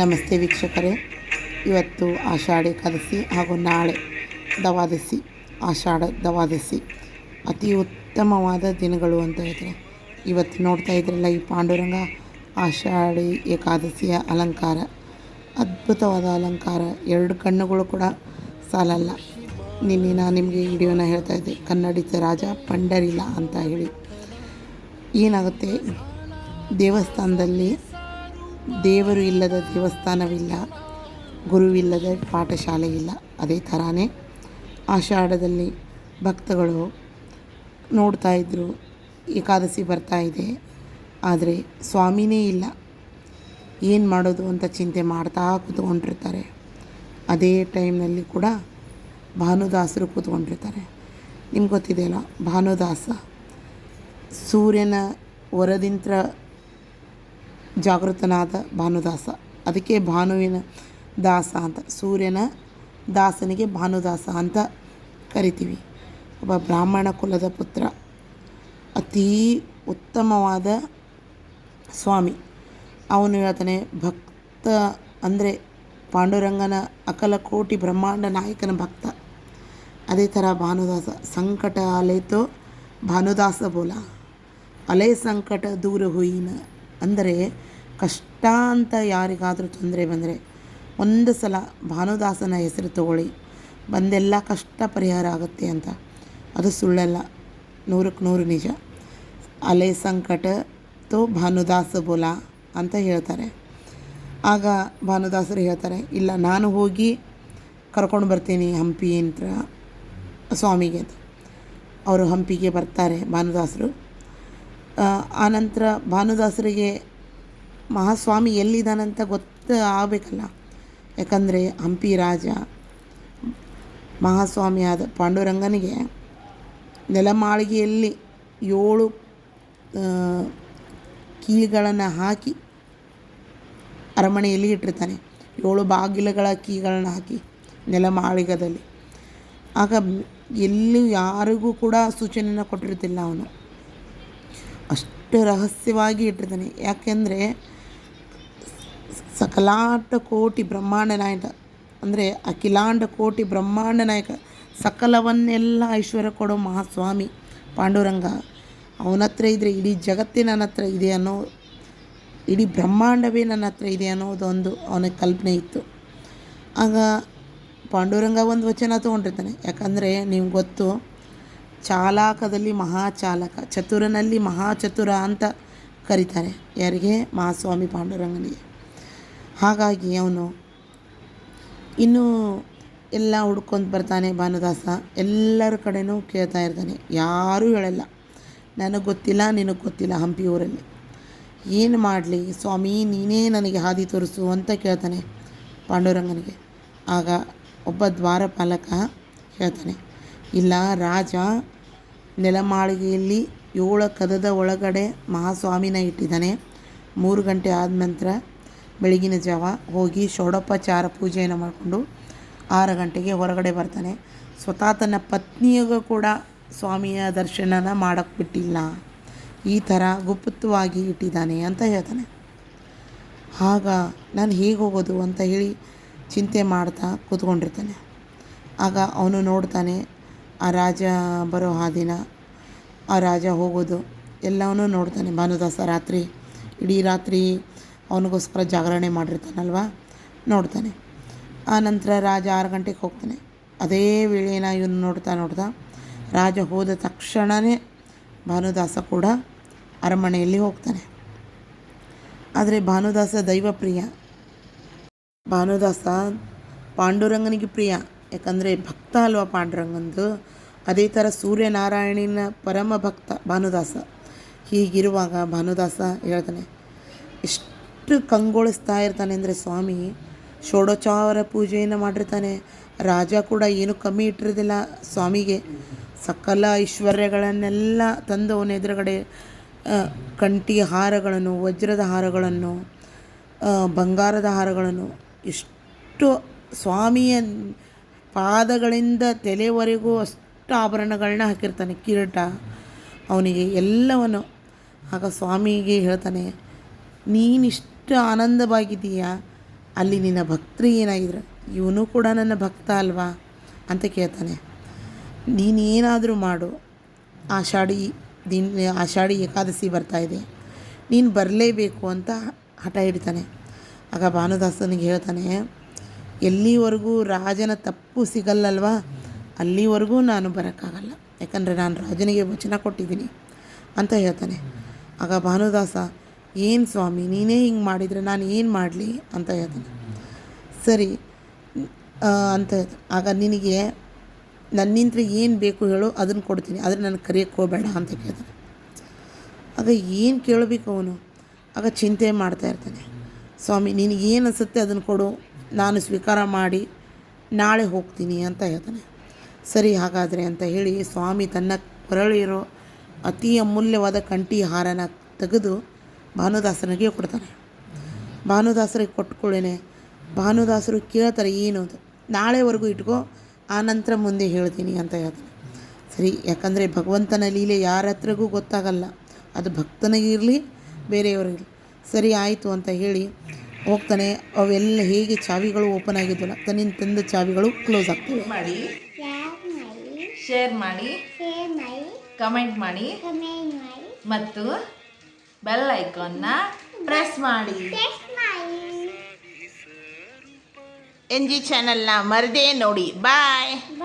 ನಮಸ್ತೆ ವೀಕ್ಷಕರೇ. ಇವತ್ತು ಆಷಾಢ ಏಕಾದಶಿ ಹಾಗೂ ನಾಳೆ ದವಾದಶಿ ಆಷಾಢ ದವಾದಶಿ ಅತಿ ಉತ್ತಮವಾದ ದಿನಗಳು ಅಂತ ಹೇಳ್ತಾರೆ. ಇವತ್ತು ನೋಡ್ತಾ ಇದ್ರಲ್ಲ ಈ ಪಾಂಡುರಂಗ, ಆಷಾಢಿ, ಏಕಾದಶಿಯ ಅಲಂಕಾರ. ಅದ್ಭುತವಾದ ಅಲಂಕಾರ. ಎರಡು ಕಣ್ಣುಗಳು ಕೂಡ ಸಾಲಲ್ಲ. ನಿನ್ನೆ ನಾನು ನಿಮಗೆ ವಿಡಿಯೋನ ಹೇಳ್ತಾ ಇದ್ದೆ. ಕನ್ನಡಿತ ರಾಜ ಪಂಡರಿಲ್ಲ ಅಂತ ಹೇಳಿ. ಏನಾಗುತ್ತೆ? ದೇವಸ್ಥಾನದಲ್ಲಿ ದೇವರು ಇಲ್ಲದ ದೇವಸ್ಥಾನವಿಲ್ಲ, ಗುರುವಿಲ್ಲದ ಪಾಠಶಾಲೆ ಇಲ್ಲ ಅದೇ ಥರನೇ ಆಷಾಢದಲ್ಲಿ ಭಕ್ತಗಳು ನೋಡ್ತಾ ಇದ್ದರು ಏಕಾದಶಿ ಬರ್ತಾ ಇದೆ, ಆದರೆ ಸ್ವಾಮಿನೇ ಇಲ್ಲ. ಏನು ಮಾಡೋದು ಅಂತ ಚಿಂತೆ ಮಾಡ್ತಾ ಕೂತ್ಕೊಂಡಿರ್ತಾರೆ. ಅದೇ ಟೈಮ್ನಲ್ಲಿ ಕೂಡ ಭಾನುದಾಸರು ಕೂತ್ಕೊಂಡಿರ್ತಾರೆ. ನಿಮ್ಗೆ ಗೊತ್ತಿದೆಯಲ್ಲ ಭಾನುದಾಸ ಸೂರ್ಯನ ವರದಿಂತ್ರ ಜಾಗೃತನಾದ ಭಾನುದಾಸ. ಅದಕ್ಕೆ ಭಾನುವಿನ ದಾಸ ಅಂತ, ಸೂರ್ಯನ ದಾಸನಿಗೆ ಭಾನುದಾಸ ಅಂತ ಕರಿತೀವಿ. ಒಬ್ಬ ಬ್ರಾಹ್ಮಣ ಕುಲದ ಪುತ್ರ, ಅತೀ ಉತ್ತಮವಾದ ಸ್ವಾಮಿ. ಅವನು ಹೇಳ್ತಾನೆ, ಭಕ್ತ ಅಂದರೆ ಪಾಂಡುರಂಗನ ಅಕಲ ಕೋಟಿ ಬ್ರಹ್ಮಾಂಡ ನಾಯಕನ ಭಕ್ತ. ಅದೇ ಥರ ಭಾನುದಾಸ, ಸಂಕಟ ಅಲೆತೋ ಭಾನುದಾಸ ಬೋಲ. ಅಲೆ ಸಂಕಟ ದೂರ ಹುಯಿನ. ಅಂದರೆ ಕಷ್ಟ ಅಂತ ಯಾರಿಗಾದರೂ ತೊಂದರೆ ಬಂದರೆ ಒಂದು ಸಲ ಭಾನುದಾಸನ ಹೆಸರು ತಗೊಳ್ಳಿ. ಬಂದೆಲ್ಲ ಕಷ್ಟ ಪರಿಹಾರ ಆಗುತ್ತೆ ಅಂತ. ಅದು ಸುಳ್ಳಲ್ಲ. ನೂರಕ್ಕೆ ನೂರು ನಿಜ. ಅಲೆ ಸಂಕಟ ತೋ ಭಾನುದಾಸ ಬೋಲ ಅಂತ ಹೇಳ್ತಾರೆ. ಆಗ ಭಾನುದಾಸರು ಹೇಳ್ತಾರೆ, ಇಲ್ಲ ನಾನು ಹೋಗಿ ಕರ್ಕೊಂಡು ಬರ್ತೀನಿ ಹಂಪಿ ಅಂತ ಸ್ವಾಮಿಗೆ ಅವರು ಹಂಪಿಗೆ ಬರ್ತಾರೆ ಭಾನುದಾಸರು. ಆನಂತರ ಭಾನುದಾಸರಿಗೆ ಮಹಾಸ್ವಾಮಿ ಎಲ್ಲಿದ್ದಾನಂತ ಗೊತ್ತು ಆಗಬೇಕಲ್ಲ. ಯಾಕಂದರೆ ಹಂಪಿ ರಾಜ ಮಹಾಸ್ವಾಮಿಯಾದ ಪಾಂಡುರಂಗನಿಗೆ ನೆಲಮಾಳಿಗೆಯಲ್ಲಿ ಏಳು ಕೀಗಳನ್ನು ಹಾಕಿ ಅರಮನೆಯಲ್ಲಿ ಇಟ್ಟಿರ್ತಾನೆ. ಏಳು ಬಾಗಿಲುಗಳ ಕೀಗಳನ್ನು ಹಾಕಿ ನೆಲಮಾಳಿಗದಲ್ಲಿ. ಆಗ ಎಲ್ಲೂ ಯಾರಿಗೂ ಕೂಡ ಸೂಚನೆಯನ್ನು ಕೊಟ್ಟಿರ್ತಿಲ್ಲ ಅವನು. ಅಷ್ಟು ರಹಸ್ಯವಾಗಿ ಇಟ್ಟಿರ್ತಾನೆ ಯಾಕೆಂದರೆ ಸಕಲಾಟ ಕೋಟಿ ಬ್ರಹ್ಮಾಂಡ ನಾಯಕ, ಅಂದರೆ ಅಖಿಲಾಂಡ ಕೋಟಿ ಬ್ರಹ್ಮಾಂಡ ನಾಯಕ, ಸಕಲವನ್ನೆಲ್ಲ ಐಶ್ವರ್ಯ ಕೊಡೋ ಮಹಾಸ್ವಾಮಿ ಪಾಂಡುರಂಗ, ಅವನ ಹತ್ರ ಇದ್ದರೆ ಇಡೀ ಜಗತ್ತೇ ನನ್ನ ಹತ್ರ ಇದೆ ಅನ್ನೋ, ಇಡೀ ಬ್ರಹ್ಮಾಂಡವೇ ನನ್ನ ಹತ್ರ ಇದೆ ಅನ್ನೋದೊಂದು ಅವನ ಕಲ್ಪನೆ ಇತ್ತು. ಆಗ ಪಾಂಡುರಂಗ ಒಂದು ವಚನ ತೊಗೊಂಡಿರ್ತಾನೆ. ಯಾಕಂದರೆ ನಿಮ್ಗೆ ಗೊತ್ತು ಚಾಲಕದಲ್ಲಿ ಮಹಾಚಾಲಕ, ಚತುರನಲ್ಲಿ ಮಹಾಚತುರ ಅಂತ ಕರೀತಾರೆ. ಯಾರಿಗೆ? ಮಹಾಸ್ವಾಮಿ ಪಾಂಡುರಂಗನಿಗೆ. ಹಾಗಾಗಿ ಅವನು ಇನ್ನೂ ಎಲ್ಲ ಹುಡ್ಕೊಂಡು ಬರ್ತಾನೆ ಭಾನುದಾಸ. ಎಲ್ಲರ ಕಡೆನೂ ಕೇಳ್ತಾ ಇರ್ತಾನೆ. ಯಾರೂ ಹೇಳಲ್ಲ. ನನಗೆ ಗೊತ್ತಿಲ್ಲ, ನಿನಗೆ ಗೊತ್ತಿಲ್ಲ ಹಂಪಿ ಊರಲ್ಲಿ. ಏನು ಮಾಡಲಿ? ಸ್ವಾಮಿ, ನೀನೇ ನನಗೆ ಹಾದಿ ತೋರಿಸು ಅಂತ ಕೇಳ್ತಾನೆ ಪಾಂಡುರಂಗನಿಗೆ. ಆಗ ಒಬ್ಬ ದ್ವಾರಪಾಲಕ ಹೇಳ್ತಾನೆ ಇಲ್ಲ ರಾಜ ನೆಲಮಾಳಿಗೆಯಲ್ಲಿ ಏಳು ಕದದ ಒಳಗಡೆ ಮಹಾಸ್ವಾಮಿನ ಇಟ್ಟಿದ್ದಾನೆ. ಮೂರು ಗಂಟೆ ಆದ ನಂತರ ಬೆಳಗಿನ ಜಾವ ಹೋಗಿ ಷೋಡೋಪಚಾರ ಪೂಜೆಯನ್ನು ಮಾಡಿಕೊಂಡು ಆರು ಗಂಟೆಗೆ ಹೊರಗಡೆ ಬರ್ತಾನೆ. ಸ್ವತಃ ತನ್ನ ಪತ್ನಿಯಗೂ ಕೂಡ ಸ್ವಾಮಿಯ ದರ್ಶನನ ಮಾಡಕ್ಕೆ ಬಿಟ್ಟಿಲ್ಲ ಈ ಥರ ಗುಪ್ತವಾಗಿ ಇಟ್ಟಿದ್ದಾನೆ ಅಂತ ಹೇಳ್ತಾನೆ. ಆಗ ನಾನು ಹೇಗೆ ಹೋಗೋದು ಅಂತ ಹೇಳಿ ಚಿಂತೆ ಮಾಡ್ತಾ ಕೂತ್ಕೊಂಡಿರ್ತಾನೆ. ಆಗ ಅವನು ನೋಡ್ತಾನೆ ಆ ರಾಜ ಬರೋ ಆ ದಿನ, ಆ ರಾಜ ಹೋಗೋದು, ಎಲ್ಲವನ್ನೂ ನೋಡ್ತಾನೆ. ಭಾನುದಾಸ ರಾತ್ರಿ, ಇಡೀ ರಾತ್ರಿ ಅವನಿಗೋಸ್ಕರ ಜಾಗರಣೆ ಮಾಡಿರ್ತಾನಲ್ವ? ನೋಡ್ತಾನೆ. ಆ ನಂತರ ರಾಜ ಆರು ಗಂಟೆಗೆ ಹೋಗ್ತಾನೆ. ಅದೇ ವೇಳೆನ ಇವನು ನೋಡ್ತಾ ನೋಡ್ತಾ ರಾಜ ಹೋದ ತಕ್ಷಣವೇ ಭಾನುದಾಸ ಕೂಡ ಅರಮನೆಯಲ್ಲಿ ಹೋಗ್ತಾನೆ. ಆದರೆ ಭಾನುದಾಸ ದೈವ ಪ್ರಿಯ ಭಾನುದಾಸ ಪಾಂಡುರಂಗನಿಗೆ ಪ್ರಿಯ. ಯಾಕಂದರೆ ಭಕ್ತ ಅಲ್ವಾ ಪಾಂಡುರಂಗಂದು? ಅದೇ ಥರ ಸೂರ್ಯನಾರಾಯಣನ ಪರಮ ಭಕ್ತ ಭಾನುದಾಸ. ಹೀಗಿರುವಾಗ ಭಾನುದಾಸ ಹೇಳ್ತಾನೆ ಎಷ್ಟು ಕಂಗೊಳಿಸ್ತಾ ಇರ್ತಾನೆ ಅಂದರೆ ಸ್ವಾಮಿ, ಷೋಡೋಚಾವರ ಪೂಜೆಯನ್ನು ಮಾಡಿರ್ತಾನೆ. ರಾಜ ಕೂಡ ಏನು ಕಮ್ಮಿ ಇಟ್ಟಿರೋದಿಲ್ಲ ಸ್ವಾಮಿಗೆ. ಸಕಲ ಐಶ್ವರ್ಯಗಳನ್ನೆಲ್ಲ ತಂದು ಅವನ ಎದುರುಗಡೆ ಕಂಠಿ ಹಾರಗಳನ್ನು, ವಜ್ರದ ಹಾರಗಳನ್ನು ಬಂಗಾರದ ಹಾರಗಳನ್ನು ಎಷ್ಟು ಸ್ವಾಮಿಯ ಪಾದಗಳಿಂದ ತಲೆವರೆಗೂ ಅಷ್ಟು ಆಭರಣಗಳನ್ನ ಹಾಕಿರ್ತಾನೆ, ಕಿರೀಟ. ಅವನಿಗೆ ಎಲ್ಲವನ್ನು. ಆಗ ಸ್ವಾಮಿಗೆ ಹೇಳ್ತಾನೆ ನೀನಿಷ್ಟು ಆನಂದವಾಗಿದೀಯ ಅಲ್ಲಿ ನಿನ್ನ ಭಕ್ತರು ಏನಾಗಿದ್ರು? ಇವನು ಕೂಡ ನನ್ನ ಭಕ್ತ ಅಲ್ವಾ? ಅಂತ ಕೇಳ್ತಾನೆ. ನೀನೇನಾದರೂ ಮಾಡು. ಆಷಾಢಿ ದಿನ, ಆಷಾಢಿ ಏಕಾದಶಿ ಬರ್ತಾ ಇದೆ. ನೀನು ಬರಲೇಬೇಕು ಅಂತ ಹಠ ಹಿಡಿತಾನೆ. ಆಗ ಭಾನುದಾಸನಿಗೆ ಹೇಳ್ತಾನೆ ಎಲ್ಲಿವರೆಗೂ ರಾಜನ ತಪ್ಪು ಸಿಗಲ್ಲಲ್ವಾ? ಅಲ್ಲಿವರೆಗೂ ನಾನು ಬರೋಕ್ಕಾಗಲ್ಲ. ಯಾಕಂದರೆ ನಾನು ರಾಜನಿಗೆ ವಚನ ಕೊಟ್ಟಿದ್ದೀನಿ ಅಂತ ಹೇಳ್ತಾನೆ. ಆಗ ಭಾನುದಾಸ, ಏನು ಸ್ವಾಮಿ, ನೀನೇ ಹಿಂಗೆ ಮಾಡಿದರೆ ನಾನು ಏನು ಮಾಡಲಿ? ಅಂತ ಹೇಳ್ತಾನೆ. ಸರಿ ಅಂತ. ಆಗ ನಿನಗೆ ನನ್ನಿಂದ ಏನು ಬೇಕು ಹೇಳು ಅದನ್ನು ಕೊಡ್ತೀನಿ. ಆದರೆ ನನಗೆ ಕರೆಯೋಕ್ಕೆ ಹೋಗಬೇಡ ಅಂತ ಕೇಳ್ತಾನೆ. ಆಗ ಏನು ಕೇಳಬೇಕು ಅವನು? ಆಗ ಚಿಂತೆ ಮಾಡ್ತಾ ಇರ್ತಾನೆ. ಸ್ವಾಮಿ, ನಿನಗೇನು ಅನಿಸುತ್ತೆ ಅದನ್ನು ಕೊಡು? ನಾನು ಸ್ವೀಕಾರ ಮಾಡಿ ನಾಳೆ ಹೋಗ್ತೀನಿ ಅಂತ ಹೇಳ್ತಾನೆ. ಸರಿ ಹಾಗಾದರೆ ಅಂತ ಹೇಳಿ ಸ್ವಾಮಿ ತನ್ನ ಕೊರಳಿರೋ ಅತಿ ಅಮೂಲ್ಯವಾದ ಕಂಠಿ ಹಾರನ ತೆಗೆದು ಭಾನುದಾಸನಿಗೆ ಕೊಡ್ತಾನೆ. ಭಾನುದಾಸರಿಗೆ ಕೊಟ್ಕೊಳ್ಳೇನೆ. ಭಾನುದಾಸರು ಕೇಳ್ತಾರೆ, ಏನು ನಾಳೆವರೆಗೂ ಇಟ್ಕೋ, ಆ ನಂತರ ಮುಂದೆ ಹೇಳ್ತೀನಿ ಅಂತ ಹೇಳ್ತಾನೆ. ಸರಿ, ಯಾಕಂದರೆ ಭಗವಂತನ ಲೀಲೆ ಯಾರ ಹತ್ರಗೂ ಗೊತ್ತಾಗಲ್ಲ. ಅದು ಭಕ್ತನಿಗಿರಲಿ ಬೇರೆಯವರಿರಲಿ ಸರಿ, ಆಯಿತು ಅಂತ ಹೇಳಿ ಹೋಗ್ತಾನೆ ಅವೆಲ್ಲ ಹೇಗೆ ಚಾವಿಗಳು ಓಪನ್ ಆಗಿದ್ವಲ್ಲ ತನ್ನಿಂದ ತಂದ ಚಾವಿಗಳು ಕ್ಲೋಸ್ ಆಗ್ತವೆ. ಮಾಡಿ. ಶೇರ್ ಮಾಡಿ? ಶೇರ್ ಮಾಡಿ. ಕಮೆಂಟ್ ಮಾಡಿ. ಕಮೆಂಟ್ ಮಾಡಿ. ಮತ್ತು ಬೆಲ್ ಐಕಾನ್ನ ಪ್ರೆಸ್ ಮಾಡಿ. ಎನ್ ಜಿ ಚಾನಲ್ನ ಮರದೇ ನೋಡಿ. ಬಾಯ್